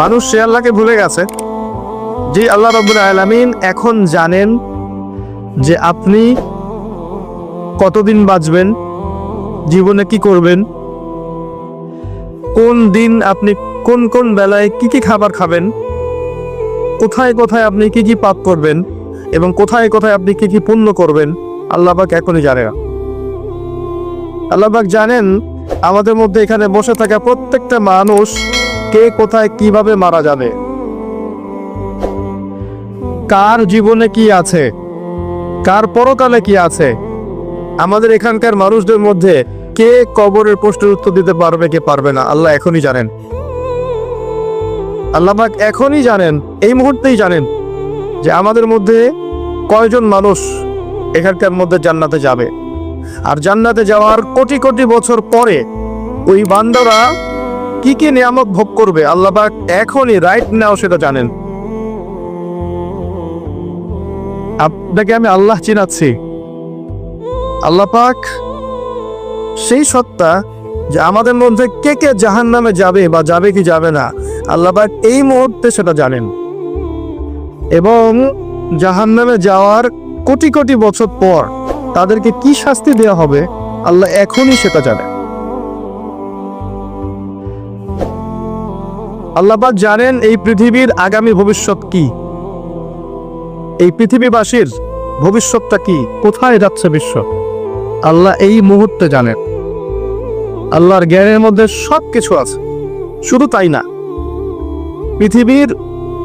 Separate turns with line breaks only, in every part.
মানুষ সে আল্লাহকে ভুলে গেছে। যে আল্লাহ রব্বুল আলামিন এখন জানেন যে আপনি কতদিন বাঁচবেন, জীবনে কি করবেন, কোন দিন আপনি কোন কোন বেলায় কি কি খাবার খাবেন, কোথায় কোথায় আপনি কি কি পাপ করবেন এবং কোথায় কোথায় আপনি কি কি পুণ্য করবেন আল্লাহবাক এখনই জানে না। আল্লাহবাক জানেন আমাদের মধ্যে এখানে বসে থাকা প্রত্যেকটা মানুষ কে কোথায় কীভাবে মারা যাবে? কার জীবনে কি আছে? কার পরকালে কি আছে? আমাদের এখানকার মানুষদের মধ্যে কে কবরের প্রশ্নের উত্তর দিতে পারবে, কে পারবে না, আল্লাহ এখনই জানেন। আল্লাহবাক এখনই জানেন, এই মুহূর্তেই জানেন যে আমাদের মধ্যে কয়জন মানুষ এখানকার মধ্যে জান্নাতে যাবে। আর জান্নাতে যাওয়ার কোটি কোটি বছর পরে ওই বান্দারা কি কি নিয়ামত ভোগ করবে? আল্লাহবাক এখনই রাইট নাও সেটা জানেন। আপনাকে আমি আল্লাহ চিনাচ্ছি। আল্লাহ পাক সেই সত্তা যে আমাদের মধ্যে কে কে জাহান নামে যাবে বা যাবে কি যাবে না আল্লাহ পাক এই মুহূর্তে সেটা জানেন। এবং জাহান নামে যাওয়ার কোটি কোটি বছর পর তাদেরকে কি শাস্তি দেওয়া হবে, আল্লাহ এখনই সেটা জানেন। আল্লাহ পাক জানেন এই পৃথিবীর আগামী ভবিষ্যৎ কি। এই পৃথিবীবাসীর ভবিষ্যৎটা কি, কোথায় যাচ্ছে বিশ্ব? আল্লাহ এই মুহূর্তে জানেন। আল্লাহর জ্ঞানের মধ্যে সব কিছু আছে। শুধু তাই না, পৃথিবীর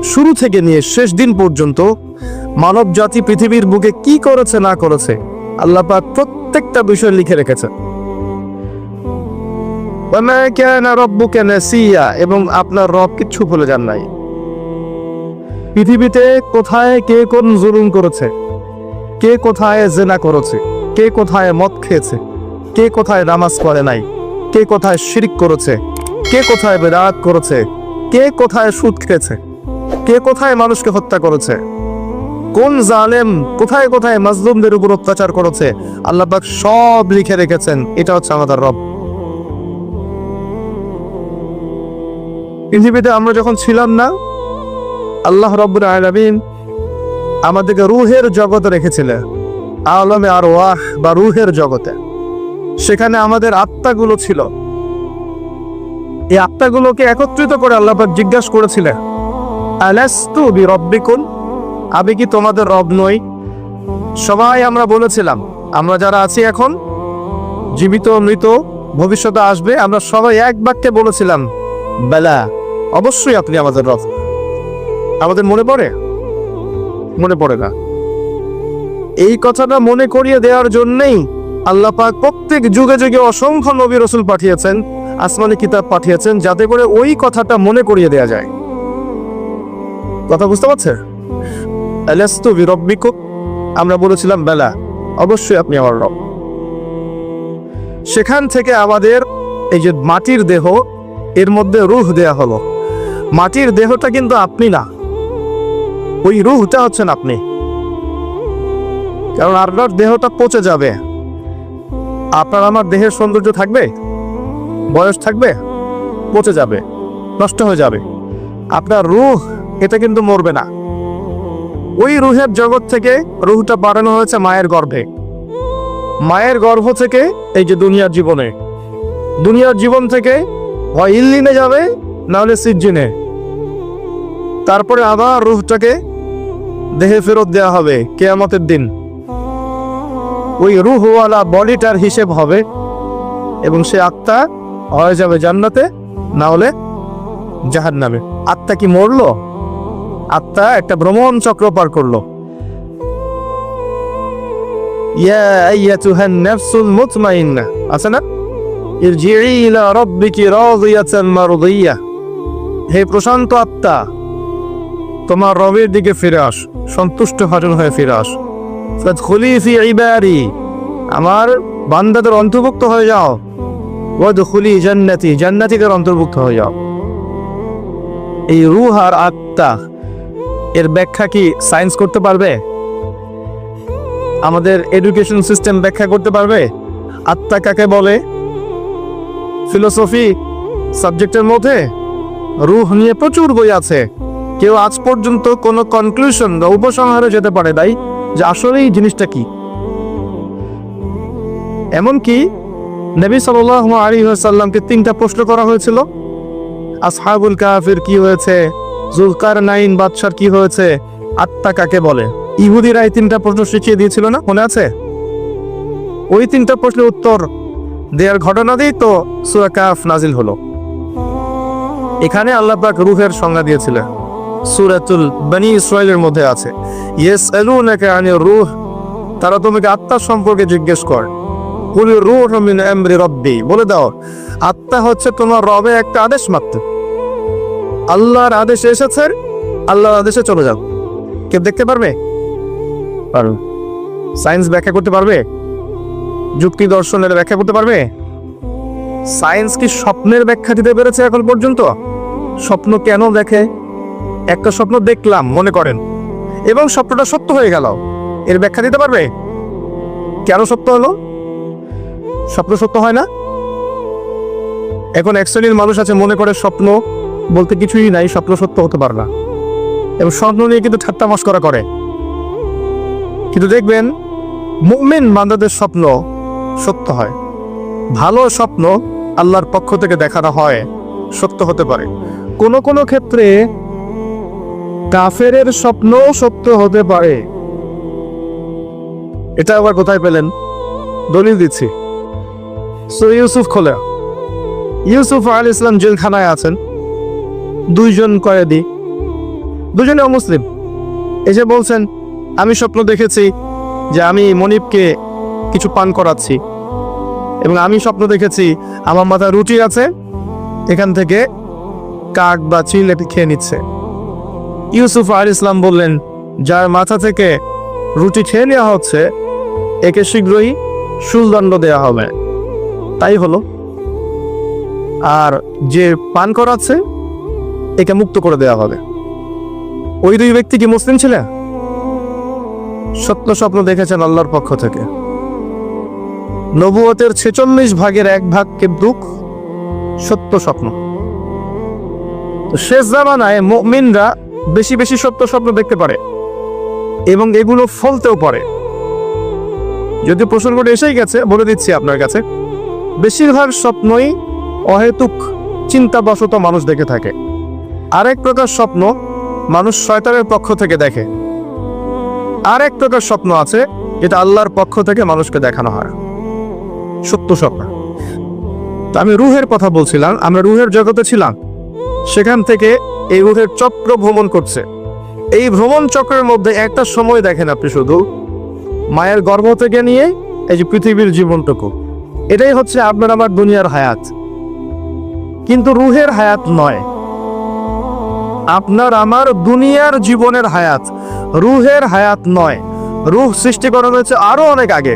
শুরু থেকে নিয়ে শেষ দিন পর্যন্ত মানব জাতি পৃথিবীর বুকে কি করেছে না করেছে আল্লাহ পাক প্রত্যেকটা বিষয় লিখে রেখেছে এবং আপনার রব কিচ্ছু ভুলে যান নাই। পৃথিবীতে কোথায় কে কোন জুলুম করেছে? কে কোথায় জেনা করেছে? কে কোথায় মদ খেয়েছে? কে কোথায় নামাজ পড়ে নাই? কে কোথায় শিরিক করেছে? কে কোথায় বেদাত করেছে? কে কোথায় সুদ খেয়েছে? কে কোথায় মানুষকে হত্যা করেছে? কোন জালেম কোথায় কোথায় মাজলুমদের উপর অত্যাচার করেছে? আল্লাহবাক সব লিখে রেখেছেন। এটা হচ্ছে আমাদের রব। পৃথিবীতে আমরা যখন ছিলাম না, আল্লাহ রব্বুল আলামিন আমাদেরকে রুহের জগতে রেখেছিলেন, আলমে আর ওয়াহ বা রুহের জগতে। সেখানে আমাদের আত্মাগুলো ছিল। এই আত্মাগুলোকে একত্রিত করে আল্লাহ জিজ্ঞাসা করেছিলেন, আলাস্তু বি রব্বিকুন আমি কি তোমাদের রব নই? সবাই আমরা বলেছিলাম, আমরা যারা আছি এখন, জীবিত, মৃত, ভবিষ্যতে আসবে, আমরা সবাই এক বাক্যে বলেছিলাম, বেলা অবশ্যই আপনি আমাদের রব। আমাদের মনে পড়ে? মনে পড়ে না। এই কথাটা মনে করিয়ে দেওয়ার জন্যই আল্লাহ পাক প্রত্যেক যুগে যুগে অসংখ্য নবী রসুল পাঠিয়েছেন, আসমানি কিতাব পাঠিয়েছেন, যাতে করে ওই কথাটা মনে করিয়ে দেয়া যায়। কথা বুঝতে পারছে আলাস্তু বিরব্বিকুম, আমরা বলেছিলাম, বেলা, অবশ্যই আপনি আমার রব। সেখান থেকে আমাদের এই যে মাটির দেহ, এর মধ্যে রুহ দেয়া হলো। মাটির দেহটা কিন্তু আপনি না। ওই রুহটা হচ্ছেন আপনি। কারণ আপনার দেহটা পচে যাবে। আপনার আমার দেহের সৌন্দর্য থাকবে? বয়স থাকবে? পচে যাবে। নষ্ট হয়ে যাবে। আপনার রুহ, এটা কিন্তু মরবে না। ওই রুহের জগৎ থেকে রুহটা বাড়ানো হয়েছে মায়ের গর্ভে। মায়ের গর্ভ থেকে এই যে দুনিয়ার জীবনে। দুনিয়ার জীবন থেকে হয় ইল্লিনে যাবে না হলে সিজ্জিনে। তারপরে আবার রুহটাকে দেহে ফেরত দেয়া হবে কেয়ামতের দিন। ওই রুহওয়ালা বডিটার হিসেব হবে এবং সে আত্মা হয়ে যাবে জান্নাতে, না হলে জাহান নামে আত্মা কি মরলো? আত্মা একটা ভ্রমণ চক্র পার করল। আছে না? হে প্রশান্ত আত্মা তোমার রবের দিকে ফিরে আস, সন্তুষ্ট ভাজন হয়ে ফিরে আস। ফাদখুলি ফি ইবাদি, আমার বান্দাদের অন্তর্ভুক্ত হয়ে যাও। ওয়াদখুলি জান্নাতি, জান্নাতীদের অন্তর্ভুক্ত হয়ে যাও। এই রুহ আর আত্মা, এর ব্যাখ্যা কি সায়েন্স করতে পারবে? আমাদের এডুকেশন সিস্টেম ব্যাখ্যা করতে পারবে? আত্মা কাকে বলে? ফিলোসফি সাবজেক্টের মধ্যে? রুহ নিয়ে প্রচুর বই আছে। কেউ আজ পর্যন্ত কোনো কনক্লুশন বা উপসংহারে যেতে পারে তাই যে আসলে এই জিনিসটা কি। এমনকি নবী সাল্লাহ আলী সাল্লামকে তিনটা প্রশ্ন করা হয়েছিল। আসহাবুল কাফির কি হয়েছে? জুলকার নাইন বাদশার কি হয়েছে? আত্মা কাকে বলে? ইহুদিরা এই তিনটা প্রশ্ন শিখিয়ে দিয়েছিল না? মনে আছে? ওই তিনটা প্রশ্নের উত্তর দেওয়ার ঘটনা দিয়েই তো সুরা কাফ নাজিল হলো। এখানে আল্লাহ পাক রুহের সংজ্ঞা দিয়েছিলেন। সুরাতুল বনি ইসরায়েলের মধ্যে আছে। ইয়েস এলুনাকা আনির রুহ, তারা তোমাকে আত্মা সম্পর্কে জিজ্ঞেস কর। কুলি রুহ মিন আমরি রব্বি, বলে দাও, আত্মা হচ্ছে তোমার রবে একটা আদেশ মাত্র। আল্লাহর আদেশ এসেছে, আল্লাহর আদেশে চলে যাও। কেউ দেখতে পারবে? পারবে। সায়েন্স ব্যাখ্যা করতে পারবে? যুক্তি দর্শনের ব্যাখ্যা করতে পারবে? সায়েন্স কি স্বপ্নের ব্যাখ্যা দিতে পেরেছে এখন পর্যন্ত? স্বপ্ন কেন দেখে? একটা স্বপ্ন দেখলাম, মনে করেন। এবং স্বপ্নটা সত্য হয়ে গেল। এর ব্যাখ্যা দিতে পারবে? কেন সত্য হলো? স্বপ্ন সত্য হয় না? এখন এক শ্রেণির মানুষ আছে, মনে করে স্বপ্ন বলতে কিছুই নাই, স্বপ্ন সত্য হতে পারে না। এবং স্বপ্ন নিয়ে কিন্তু ঠাট্টা মস্করা করে। কিন্তু দেখবেন, মুমিন বান্দাদের স্বপ্ন সত্য হয়। ভালো স্বপ্ন আল্লাহর পক্ষ থেকে দেখানো হয়, সত্য হতে পারে। কোন কোন ক্ষেত্রে কাফেরের স্বপ্ন সত্য হতে পারে। এটা আবার কোথায় পেলেন? দলিল দিচ্ছি। সো ইউসুফ খোলা। ইউসুফ আল ইসলাম জেলখানায় আছেন। দুইজন কয়েদি। দুজনে অমুসলিম। এসে বলছেন, আমি স্বপ্ন দেখেছি যে আমি মনিবকে কিছু পান করাচ্ছি। এবং আমি স্বপ্ন দেখেছি আমার মাথায় রুটি আছে, এখান থেকে কাক বা চিল এটি খেয়ে নিচ্ছে। ইউসুফ আল ইসলাম বললেন, যার মাথা থেকে রুটি খেয়ে নেওয়া হচ্ছে, একে শীঘ্রই শুলদণ্ড দেওয়া হবে। তাই হলো। আর যে পান করাচ্ছে, একে মুক্ত করে দেওয়া হবে। ওই দুই ব্যক্তি কি মুসলিম ছিলেন সত্য স্বপ্ন দেখেছেন আল্লাহর পক্ষ থেকে। নবুয়তের ছেচল্লিশ ভাগের এক ভাগ কিন্তু সত্য স্বপ্ন। শেষ জামানায় মুমিনরা বেশি বেশি সত্য স্বপ্ন দেখতে পারে এবং এগুলো ফলতেও পারে। যদি প্রসঙ্গটা এসেই গেছে, বলে দিচ্ছি আপনার কাছে, বেশিরভাগ স্বপ্নই অহেতুক, চিন্তাবশত মানুষ দেখে থাকে। আরেক প্রকার স্বপ্ন মানুষ শয়তানের পক্ষ থেকে দেখে। আরেক প্রকার স্বপ্ন আছে, যেটা আল্লাহর পক্ষ থেকে মানুষকে দেখানো হয়। সত্য স্বপ্ন। আমি রুহের কথা বলছিলাম, আমরা রুহের জগতে ছিলাম। সেখান থেকে এই রুহের চক্র ভ্রমণ করছে। এই ভ্রমণ চক্রের মধ্যে একটা সময় দেখেন আপনি শুধু। মায়ের গর্ভ থেকে নিয়ে এই যে পৃথিবীর জীবনটুকু। এটাই হচ্ছে আপনার আমার দুনিয়ার হায়াত। কিন্তু রুহের হায়াত নয়। আপনার আমার দুনিয়ার জীবনের হায়াত। রুহের হায়াত নয়। রুহ সৃষ্টি করা হয়েছে আরও অনেক আগে।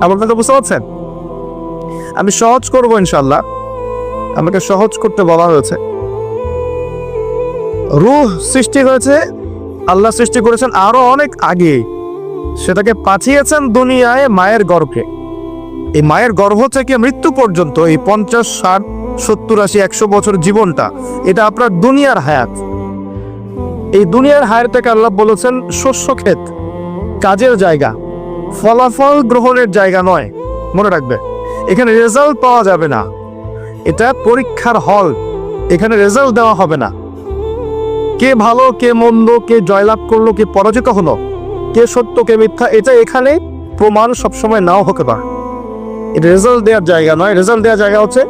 আপনারা বুঝতে পারছেন? আমি সহজ করব ইনশাল্লাহ আমাকে সহজ করতে বলা হয়েছে। রুহ সৃষ্টি হয়েছে আল্লাহ সৃষ্টি করেছেন আরও অনেক আগে। সেটাকে পাঠিয়েছেন দুনিয়ায় মায়ের গর্ভে। এই মায়ের গর্ভ থেকে মৃত্যু পর্যন্ত এই পঞ্চাশ, ষাট, সত্তর, আশি, একশো বছর জীবনটা, এটা আপনার দুনিয়ার হায়াত। এই দুনিয়ার হায়াতটাকে আল্লাহ বলেছেন, শস্য ক্ষেত, কাজের জায়গা, ফলাফল গ্রহণের জায়গা নয়। মনে রাখবে, এখানে রেজাল্ট পাওয়া যাবে না। এটা পরীক্ষার হল এখানে রেজাল্ট দেওয়া হবে না। কে ভালো, কে মন্দ, কে জয়লাভ করল, কে পরাজিত হলো কে সত্য, কে মিথ্যা, এটা এখানে প্রমাণ সবসময় নাও হতে পারে। এটা রেজাল্ট দেওয়ার জায়গা নয়। রেজাল্ট দেওয়ার জায়গা হচ্ছে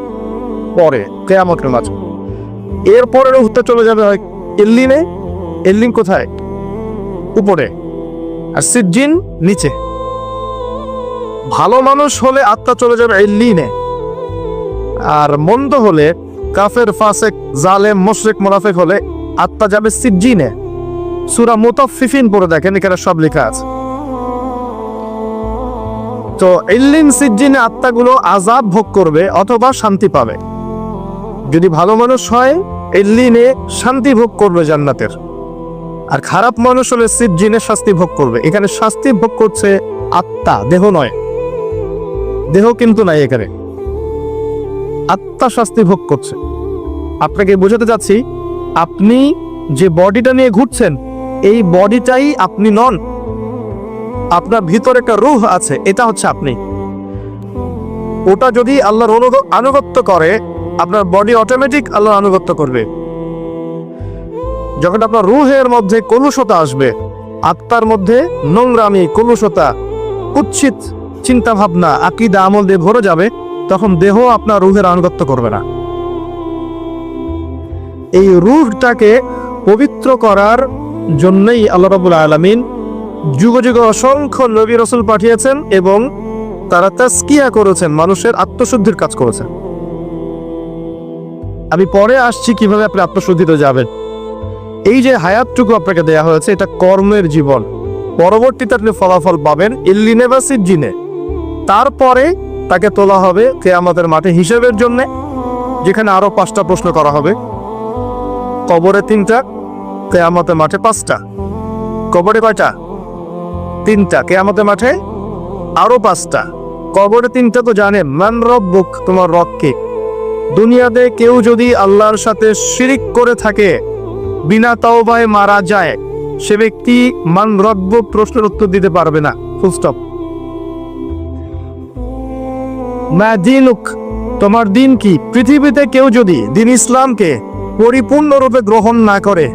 পরে, কেয়ামতের মাঝে। এরপরে উত্তর চলে যাবে হয় এল্লিনে। এল্লিন কোথায়? উপরে। আর সিজিন নিচে। ভালো মানুষ হলে আত্মা চলে যাবে এল্লিনে। আর মন্দ হলে কাফের, ফাসেক, জালেম, মোশরেক, মোনাফেক হলে আত্মা যাবে সিজিনে সুরা মুতাফিফিন পড়ে দেখেন, এখানে সব লেখা আছে। তো ইল্লিন সিজিনে আত্মাগুলো আজাব ভোগ করবে অথবা শান্তি পাবে। যদি ভালো মানুষ হয়, ইল্লিনে শান্তি ভোগ করবে জান্নাতের। আর খারাপ মানুষ হলে সিজিনে শাস্তি ভোগ করবে। এখানে শাস্তি ভোগ করছে আত্মা, দেহ নয়। দেহ কিন্তু নাই এখানে। আত্মা শাস্তি ভোগ করছে। আপনাকে বোঝাতে চাচ্ছি আপনি যে বডিটা নিয়ে ঘুরছেন, এই বডিটাই আপনি নন। আপনার ভিতরে একটা রুহ আছে, এটা হচ্ছে আপনি। ওটা যদি আল্লাহর আনুগত্য করে, আপনার বডি অটোমেটিক আল্লাহর আনুগত্য করবে। যখন আপনার রুহের মধ্যে কলুষতা আসবে, আত্মার মধ্যে নোংরামি, কলুষতা চিন্তা ভাবনা আকিদা আমল দিয়ে ভরে যাবে, তখন দেহ আপনার রুহের আনুগত্য করবে না। এই রুহটাকে পবিত্র করার জন্যই আল্লাহ রাবুল আলমিন যুগ যুগে অসংখ্য নবী রসুল পাঠিয়েছেন এবং তারা তাস্কিয়া করেছেন, মানুষের আত্মশুদ্ধির কাজ করেছেন। আমি পরে আসছি কীভাবে আপনি আত্মশুদ্ধিতে যাবেন। এই যে হায়াতটুকু আপনাকে দেয়া হয়েছে, এটা কর্মের জীবন। পরবর্তীতে আপনি ফলাফল পাবেন ইল্লিনেবাসির জিনে। তারপরে তাকে তোলা হবে কে আমাদের মাঠে হিসেবের জন্য, যেখানে আরও পাঁচটা প্রশ্ন করা হবে। কবরে তিনটা, কেয়ামতের মাঠে পাঁচটা। কবরে কয়টা? তিনটা, কেয়ামতের মাঠে আরও পাঁচটা। কবরে তিনটা তো জানে, মান রব্বুক তোমার রবকে দুনিয়াতে কেউ যদি আল্লাহর সাথে শিরিক করে থাকে, বিনা তাওবায় মারা যায়, সে ব্যক্তি মান রব্ব প্রশ্নের উত্তর দিতে পারবে না। ফুল স্টপ মা দিনুক, তোমার দিন কি? পৃথিবীতে কেউ যদি দিন ইসলামকে পরিপূর্ণরূপে গ্রহণ না করে।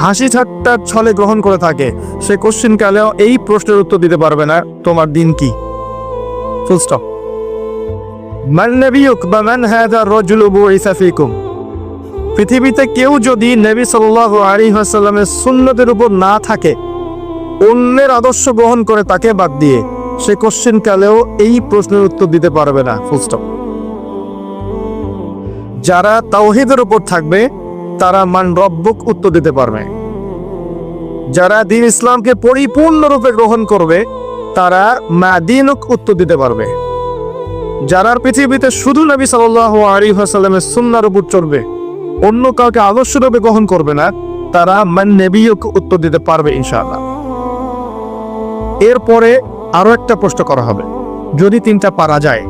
হাসি ঠাট্টার ছলে গ্রহণ করে থাকে। সে কোশ্চিন কালেও এই প্রশ্নের উত্তর দিতে পারবে না। তোমার দিন কি? পৃথিবীতে কেউ যদি নবী সাল্লাল্লাহু আলাইহি ওয়াসাল্লামের সুন্নতের উপর না থাকে, অন্যের আদর্শ গ্রহণ করে তাকে বাদ দিয়ে, সে কোশ্চেন কালেও এই প্রশ্নের উত্তর দিতে পারবে না। ফুল স্টপ যারা তাওহিদের উপর থাকবে, তারা মান রব্বুক উত্তর দিতে পারবে। যারা দিন ইসলামকে পরিপূর্ণরূপে গ্রহণ করবে, তারা মাদিনুক উত্তর দিতে পারবে। যারা পৃথিবীতে শুধু নবী সাল্লাল্লাহু আলাইহি ওয়াসাল্লামের সুন্নার উপর চলবে অন্য কাউকে আদর্শরূপে গ্রহণ করবে না, তারা মান নবিয়ক উত্তর দিতে পারবে ইনশাআল্লাহ। এরপরে আরও একটা প্রশ্ন করা হবে। যদি তিনটা পারা যায়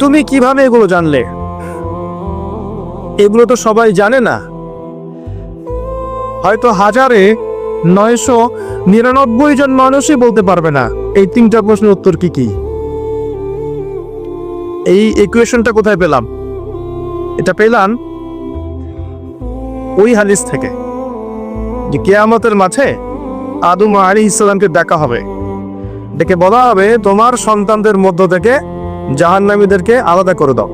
তুমি কীভাবে এগুলো জানলে? এগুলো তো সবাই জানে না। হয়তো হাজারে নয়শো নিরানব্বই জন মানুষই বলতে পারবে না, এই তিনটা প্রশ্নের উত্তর কি কি? এই ইকুয়েশনটা কোথায় পেলাম? এটা পেলাম ওই হাদিস থেকে, যে কেয়ামতের মাঝে আদম আলী ইসলামকে দেখা হবে। ডেকে বলা হবে তোমার সন্তানদের মধ্য থেকে জাহান্নামীদেরকে আলাদা করে দাও।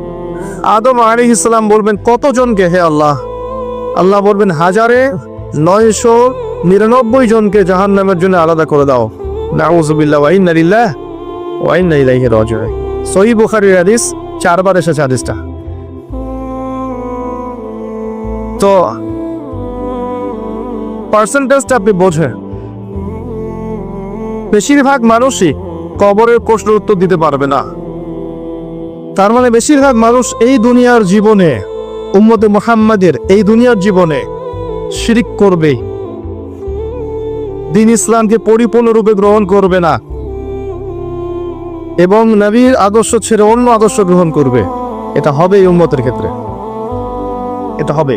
আদম আলী ইসলাম বলবেন, কতজনকে হে আল্লাহ? আল্লাহ বলবেন, হাজারে নয়শো নিরানব্বই জনকে জাহান্নামের জন্য আলাদা করে দাও। নাউজুবিল্লাহ ওয়াইন্না লিল্লাহ ওয়াইন্না ইলাইহি রাজিউন। সহিহ বুখারীর হাদিস, চারবার এসেছে হাদিসটা। তো পার্সেন্টেজটা আপনি বোঝেন। বেশিরভাগ মানুষই কবরের প্রশ্নের উত্তর দিতে পারবে না। তার মানে বেশিরভাগ মানুষ এই দুনিয়ার জীবনে, উম্মতে মোহাম্মদের এই দুনিয়ার জীবনে শিরিক করবে দিন ইসলামকে পরিপূর্ণরূপে গ্রহণ করবে না। এবং নবীর আদর্শ ছেড়ে অন্য আদর্শ গ্রহণ করবে। এটা হবে এই উম্মতের ক্ষেত্রে। এটা হবে।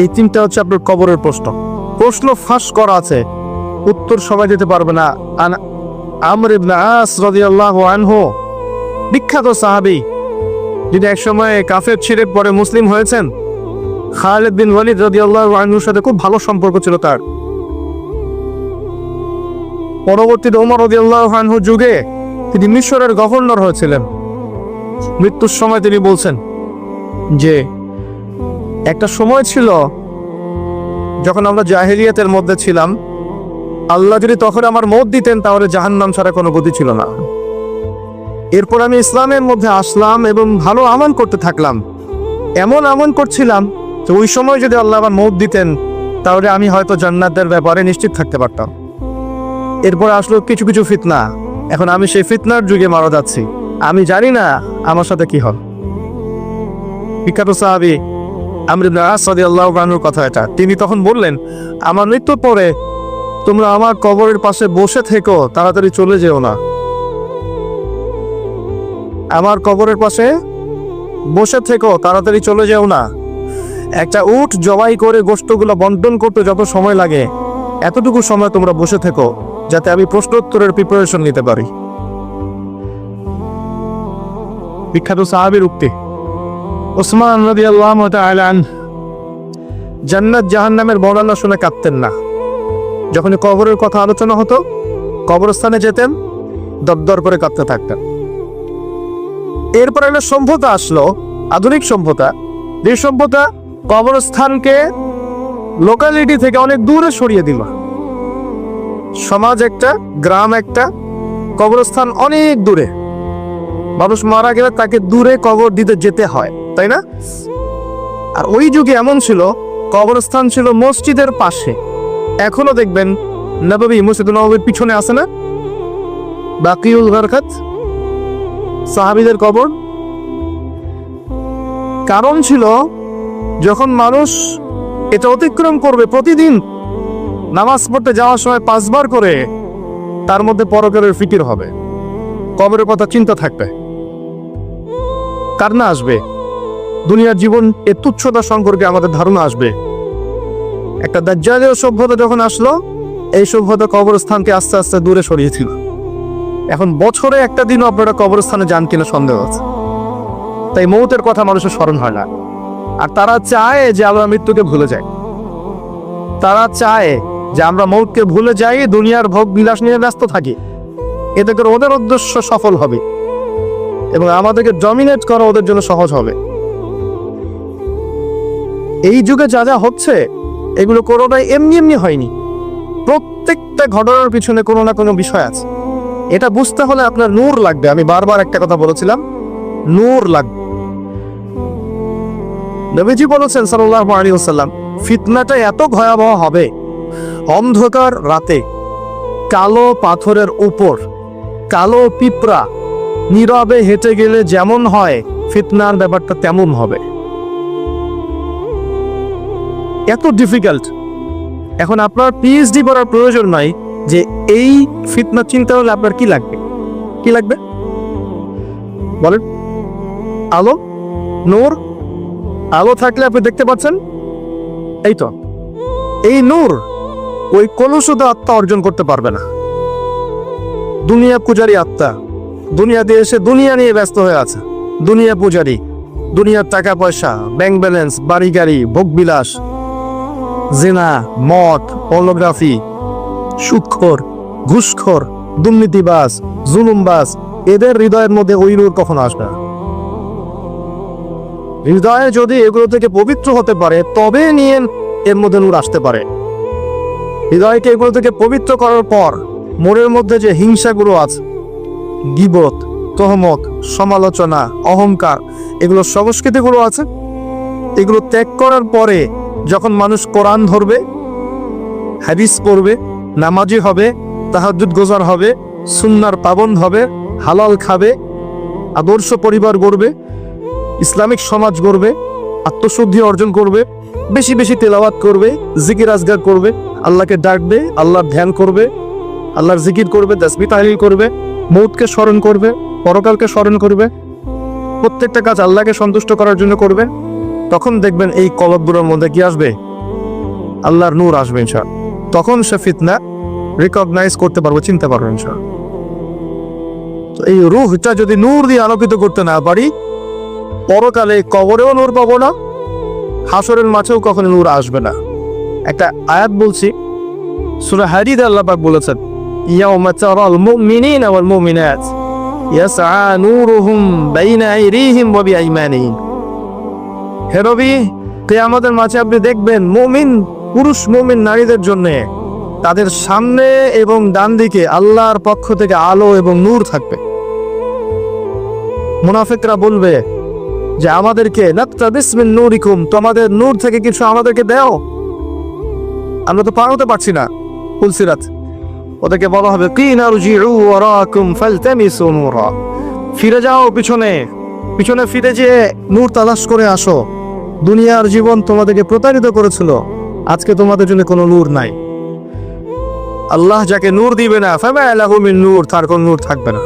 এই তিনটা হচ্ছে আপনার কবরের প্রশ্ন। প্রশ্ন ফাঁস করা আছে। উত্তর সবাই দিতে পারবে না। আমর ইবনে আস রাদিয়াল্লাহু আনহু বিখ্যাত সাহাবি, যিনি একসময় কাফের ছিঁড়ে পরে মুসলিম হয়েছেন। খালেদ বিন ওয়ালিদ রাদিয়াল্লাহু আনহুর সাথে খুব ভালো সম্পর্ক ছিল তার। পরবর্তীতে ওমর রাদিয়াল্লাহু আনহু যুগে তিনি মিশরের গভর্নর হয়েছিলেন। মৃত্যুর সময় তিনি বলছেন যে, একটা সময় ছিল যখন আমরা জাহেলিয়াতের মধ্যে ছিলাম। আল্লাহ যদি তখন আমার মত দিতেন তাহলে জাহান্নাম ছাড়া কোনো গতি ছিল না। এরপর আমি ইসলামের মধ্যে আসলাম এবং ভালো আমল করতে থাকলাম। এমন আমল করছিলাম যে ওই সময় যদি আল্লাহ আমার মত দিতেন, তাহলে আমি হয়তো জান্নাতের ব্যাপারে নিশ্চিত থাকতে পারতাম। এরপর আসলো কিছু কিছু ফিতনা। এখন আমি সেই ফিতনার যুগে মারা যাচ্ছি। আমি জানি না আমার সাথে কি হবে বিখ্যাত সাহাবি আমর ইবনে আস রাদিয়াল্লাহু আনহুর কথা এটা। তিনি তখন বললেন, আমার মৃত্যুর পরে তোমরা আমার কবরের পাশে বসে থেকো, তাড়াতাড়ি চলে যেও না। আমার কবরের পাশে বসে থেকো, তাড়াতাড়ি চলে যেও না। একটা উট জবাই করে গোষ্ঠগুলো বন্টন করতে যত সময় লাগে, এতটুকু সময় তোমরা বসে থেকো, যাতে আমি প্রশ্নোত্তরের প্রিপারেশন নিতে পারি। বিখ্যাত সাহাবির উক্তি, ওসমান রাদিয়াল্লাহু তাআলা আনহু জান্নাত জাহান্নামের বর্ণনা শুনে কাঁদতেন না। যখনই কবরের কথা আলোচনা হতো, কবরস্থানে যেতেন, দরদর করে কাঁদতে থাকতেন। এরপর একটা সভ্যতা আসলো, আধুনিক সভ্যতা যে সভ্যতা কবরস্থানকে লোকালিটি থেকে অনেক দূরে সরিয়ে দিল। সমাজ একটা, গ্রাম একটা, কবরস্থান অনেক দূরে। মানুষ মারা গেলে তাকে দূরে কবর দিতে যেতে হয়, তাই না? আর ওই যুগে এমন ছিল, কবরস্থান ছিল মসজিদের পাশে। এখনও দেখবেন নববী মসজিদ নবীর পিছনে আছে না? বাকিউল গরকাত সাহাবিদের কবর? কারণ ছিল, যখন মানুষ এটা অতিক্রম করবে প্রতিদিন, নামাজ পড়তে যাওয়ার সময় পাঁচবার করে, তার মধ্যে পরকারের ফিকির হবে। কবরের কথা চিন্তা থাকবে। কার না আসবে। দুনিয়ার জীবন এ তুচ্ছতা সম্পর্কে আমাদের ধারণা আসবে। একটা দাজ্জালীয় সভ্যতা যখন আসলো, এই সভ্যতা কবরস্থানকে আস্তে আস্তে দূরে সরিয়েছিল এখন বছরে একটা দিনও আপনারা কবরস্থানে যান কিনা সন্দেহ আছে। তাই মৌতের কথা মানুষের স্মরণ হয় না। আর তারা চায় যে আমরা মৃত্যুকে ভুলে যাই। তারা চায় যে আমরা মৌতকে ভুলে যাই, দুনিয়ার ভোগ বিলাস নিয়ে ব্যস্ত থাকি। এতে করে ওদের উদ্দেশ্য সফল হবে এবং আমাদেরকে ডমিনেট করা ওদের জন্য সহজ হবে। এই যুগে যা যা হচ্ছে, এগুলো কোনোটাই এমনি এমনি হয়নি। প্রত্যেকটা ঘটনার পিছনে কোনো না কোনো বিষয় আছে। এটা বুঝতে হলে আপনার নূর লাগবে। আমি বারবার একটা কথা বলেছিলাম, নূর লাগবে নবীজি বলেছেন সাল্লাল্লাহু আলাইহি ওয়াসাল্লাম, ফিতনাটা এত ভয়াবহ হবে অন্ধকার রাতে কালো পাথরের উপর, কালো পিঁপড়া নীরবে হেঁটে গেলে যেমন হয়, ফিতনার ব্যাপারটা তেমন হবে। এত ডিফিকাল্ট এখন আপনার পিএইচডি করার প্রয়োজন নাই যে এই ফিতনা চিন্তা হলে আপনার কি লাগবে? কি লাগবে? বলেন। আলো? নূর? আলো থাকলে আপনি দেখতে পাচ্ছেন, এই তো। এই নূর ওই কলুষিত আত্মা অর্জন করতে পারবে না। দুনিয়া পূজারী আত্মা। দুনিয়াতে এসে দুনিয়া নিয়ে ব্যস্ত হয়ে আছে। দুনিয়া পূজারী। দুনিয়ার টাকা পয়সা ব্যাংক ব্যালেন্স বাড়ি গাড়ি ভোগবিলাস জেনা, মদ পর্নোগ্রাফি সুৎখোর। ঘুষখোর দুর্নীতিবাস জুলুমবাজ, এদের হৃদয়ের মধ্যে ওই নূর কখনো আসবে না। হৃদয়ে যদি এগুলো থেকে পবিত্র হতে পারে, তবে নিয়ে এর মধ্যে নূর আসতে পারে। হৃদয়কে এগুলো থেকে পবিত্র করার পর, মনের মধ্যে যে হিংসাগুলো আছে, গিবত, তহমত, সমালোচনা, অহংকার, এগুলো সংস্কৃতিগুলো আছে, এগুলো ত্যাগ করার পরে যখন মানুষ কোরআন ধরবে, হাদিস পড়বে, নামাজি হবে তাহাজুদ গোজার হবে, সুন্নার পাবন হবে, হালাল খাবে, আদর্শ পরিবার গড়বে, ইসলামিক সমাজ গড়বে, আত্মশুদ্ধি অর্জন করবে, বেশি বেশি তেলাওয়াত করবে, জিকির আজগার করবে, আল্লাহকে ডাকবে, আল্লাহর ধ্যান করবে, আল্লাহর জিকির করবে তাসবি তাহলিল করবে মৌতকে স্মরণ করবে, পরকালকে স্মরণ করবে, প্রত্যেকটা কাজ আল্লাহকে সন্তুষ্ট করার জন্য করবে, তখন দেখবেন এই কলবগুলোর মধ্যে কি আসবে? আল্লাহর নূর আসবে ইনশাল তখন সে ফিতনা রিকগনাইজ করতে পারব, চিনতে পারব ইনশাল তো এই রুহটা যদি নূর দিয়ে আলোকিত করতে না পারি, পরকালে কবরেও নূর পাবো না, হাসরের মাঝেও কখনো নূর আসবে না। একটা আয়াত বলছি, সূরা হাদিদ আল্লাহ বলেছেন, ইয়াউমা তারাল মুমিনিনা ওয়াল মুমিনাত, ইয়াসআ নূরুহুম বাইনা আইরিহিম ওয়া বিআইমানিহিম। হে নবী, কিয়ামতের মাঝে আপনি দেখবেন মুমিন, পুরুষ মুমিন নারীদের জন্য তাদের সামনে এবং ডান দিকে আল্লাহর পক্ষ থেকে আলো এবং নূর থাকবে। মুনাফিকরা বলবে যে, আমাদেরকে নূরিকুম, তোমাদের নূর থেকে কিছু আমাদেরকে দাও। আমরা তো পার হতে পারছি না। ফুলসিরাত ওদেরকে বলা হবে ফিরে যাও পিছনে। পিছনে ফিরে যেয়ে নূর তালাশ করে আসো। দুনিয়ার জীবন তোমাদেরকে প্রতারিত করেছিল। আজকে তোমাদের জন্য কোনো নূর নাই। আল্লাহ যাকে নূর দিবে না ফেমা লাহু মিন নূর তার কোন নূর থাকবে না।